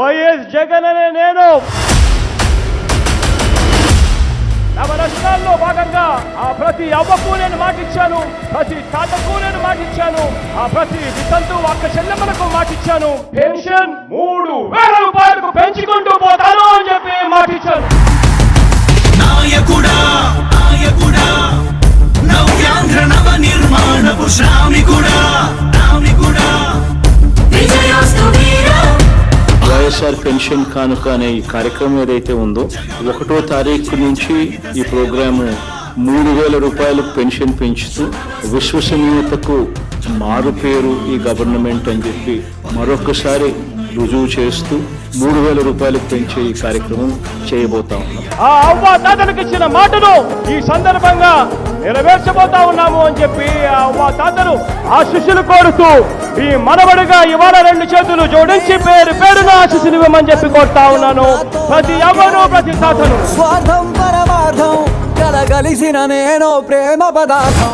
YS Jagan అనే నేను. నవరత్నాల్లో భాగంగా ఆ ప్రతి అవ్వకు నేను మాటిచ్చాను ప్రతి తాతకు నేను మాటిచ్చాను ఆ ప్రతి వితంతు అక్క చెల్లెమ్మలకు మాటిచ్చాను పెన్షన్ మూడు వైఎస్ఆర్ పెన్షన్ కానుక అనే ఈ కార్యక్రమం ఏదైతే ఉందో ఒకటో తారీఖు నుంచి ఈ ప్రోగ్రాము మూడు వేల రూపాయలు పెన్షన్ పెంచుతూ విశ్వసనీయతకు మారు పేరు ఈ గవర్నమెంట్ అని చెప్పి మరొకసారి రుజువు చేస్తూ మూడు వేల రూపాయలకు పెంచే ఈ కార్యక్రమం చేయబోతా ఉన్నాం. ఆ అవ్వ తాతలకు ఇచ్చిన మాటను ఈ సందర్భంగా నెరవేర్చబోతా ఉన్నాము అని చెప్పి ఆ అవ్వ తాతలు ఆశిస్సులు కోరుతూ ఈ మనవడిగా ఇవాళ రెండు చేతులు జోడించి పేరు పేరున ఆశిస్సులు ఇవ్వమని చెప్పి కోరుతా ఉన్నాను. ప్రతి అవ్వను ప్రతి తాతను. స్వార్థం పరమార్థం కలగలిసిన నేను ప్రేమ పదార్థం.